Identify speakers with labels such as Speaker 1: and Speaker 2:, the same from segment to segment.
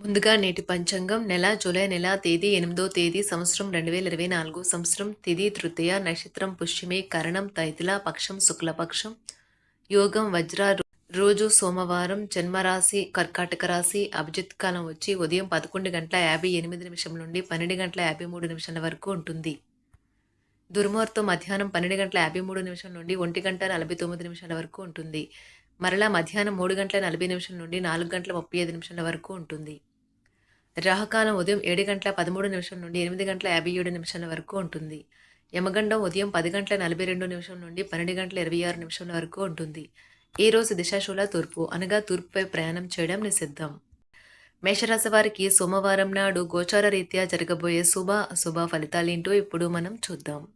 Speaker 1: ముందుగా నేటి పంచాంగం నెల జూలై నెల తేదీ ఎనిమిదో తేదీ సంవత్సరం రెండు వేల ఇరవై నాలుగు సంవత్సరం తిది తృతీయ నక్షత్రం పుష్యమి కరణం తైతిల పక్షం శుక్లపక్షం యోగం వజ్ర రోజు సోమవారం జన్మరాశి కర్కాటక రాశి అభిజిత్ కాలం వచ్చి ఉదయం పదకొండు గంటల యాభై ఎనిమిది నిమిషం నుండి పన్నెండు గంటల యాభై మూడు నిమిషాల వరకు ఉంటుంది. దుర్ముహూర్తం మధ్యాహ్నం పన్నెండు గంటల యాభై మూడు నిమిషం నుండి ఒంటి గంట నలభై తొమ్మిది నిమిషాల వరకు ఉంటుంది. మరలా మధ్యాహ్నం మూడు గంటల నలభై నిమిషం నుండి నాలుగు గంటల ముప్పై ఐదు నిమిషాల వరకు ఉంటుంది. రాహకాలం ఉదయం ఏడు గంటల పదమూడు నిమిషం నుండి ఎనిమిది గంటల యాభై ఏడు నిమిషాల వరకు ఉంటుంది. యమగండం ఉదయం పది గంటల నలభై రెండు నిమిషం నుండి పన్నెండు గంటల ఇరవై ఆరు నిమిషాల వరకు ఉంటుంది. ఈ రోజు దిశాశూల తూర్పు అనగా తూర్పుపై ప్రయాణం చేయడం నిషిద్ధం. మేషరాశి వారికి సోమవారం నాడు గోచార రీత్యా జరగబోయే శుభ అశుభ ఫలితాలేంటో ఇప్పుడు మనం చూద్దాం.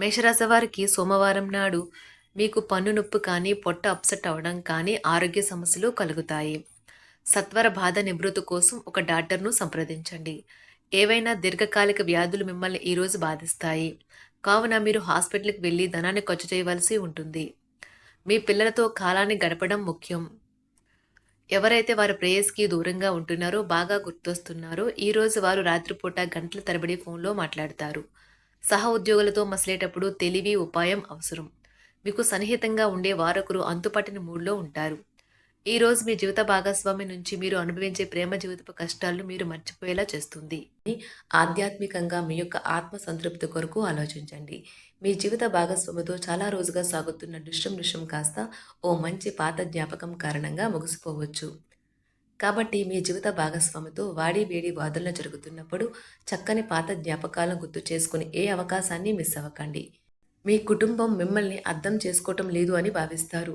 Speaker 1: మేషరాశి వారికి సోమవారం నాడు మీకు పన్ను నొప్పి కానీ పొట్ట అప్సెట్ అవ్వడం కానీ ఆరోగ్య సమస్యలు కలుగుతాయి. సత్వర బాధ నివృత్తి కోసం ఒక డాక్టర్ను సంప్రదించండి. ఏవైనా దీర్ఘకాలిక వ్యాధులు మిమ్మల్ని ఈరోజు బాధిస్తాయి. కావున మీరు హాస్పిటల్కి వెళ్ళి ధనాన్ని ఖర్చు చేయవలసి ఉంటుంది. మీ పిల్లలతో కాలాన్ని గడపడం ముఖ్యం. ఎవరైతే వారి ప్రేయస్కి దూరంగా ఉంటున్నారో బాగా గుర్తొస్తున్నారో ఈరోజు వారు రాత్రిపూట గంటల తరబడి ఫోన్లో మాట్లాడతారు. సహ ఉద్యోగులతో మసలేటప్పుడు తెలివి ఉపాయం అవసరం. మీకు సన్నిహితంగా ఉండే వారొకరు అంతుపట్టిన మూడ్లో ఉంటారు. ఈరోజు మీ జీవిత భాగస్వామి నుంచి మీరు అనుభవించే ప్రేమ జీవితపు కష్టాలను మీరు మర్చిపోయేలా చేస్తుంది. ఆధ్యాత్మికంగా మీ యొక్క ఆత్మ సంతృప్తి కొరకు ఆలోచించండి. మీ జీవిత భాగస్వామితో చాలా రోజుగా సాగుతున్న దృశ్యం దృశ్యం కాస్త ఓ మంచి పాత జ్ఞాపకం కారణంగా ముగిసిపోవచ్చు. కాబట్టి మీ జీవిత భాగస్వామితో వాడి వేడి వాదనలు జరుగుతున్నప్పుడు చక్కని పాత జ్ఞాపకాలను గుర్తు చేసుకుని ఏ అవకాశాన్ని మిస్ అవ్వకండి. మీ కుటుంబం మిమ్మల్ని అర్థం చేసుకోవటం లేదు అని భావిస్తారు.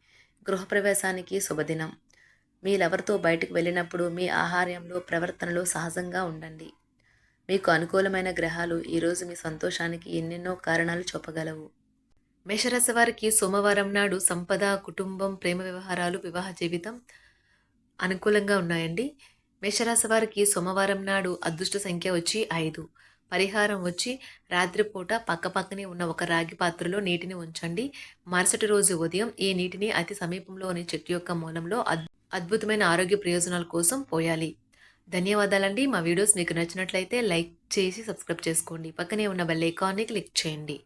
Speaker 1: గృహప్రవేశానికి శుభదినం. మీరెవరితో బయటకు వెళ్ళినప్పుడు మీ ఆహార్యంలో ప్రవర్తనలో సహజంగా ఉండండి. మీకు అనుకూలమైన గ్రహాలు ఈరోజు మీ సంతోషానికి ఎన్నెన్నో కారణాలు చూపగలవు. మేషరాశి వారికి సోమవారం నాడు సంపద కుటుంబం ప్రేమ వ్యవహారాలు వివాహ జీవితం అనుకూలంగా ఉన్నాయండి. మేషరాశి వారికి సోమవారం నాడు అదృష్ట సంఖ్య వచ్చి ఐదు. పరిహారం వచ్చి రాత్రిపూట పక్కపక్కనే ఉన్న ఒక రాగి పాత్రలో నీటిని ఉంచండి. మరుసటి రోజు ఉదయం ఈ నీటిని అతి సమీపంలోని చెట్టు యొక్క మూలంలో అద్ అద్భుతమైన ఆరోగ్య ప్రయోజనాల కోసం పోయాలి. ధన్యవాదాలండి. మా వీడియోస్ మీకు నచ్చినట్లయితే లైక్ చేసి సబ్స్క్రైబ్ చేసుకోండి. పక్కనే ఉన్న బెల్ ఐకాన్ని క్లిక్ చేయండి.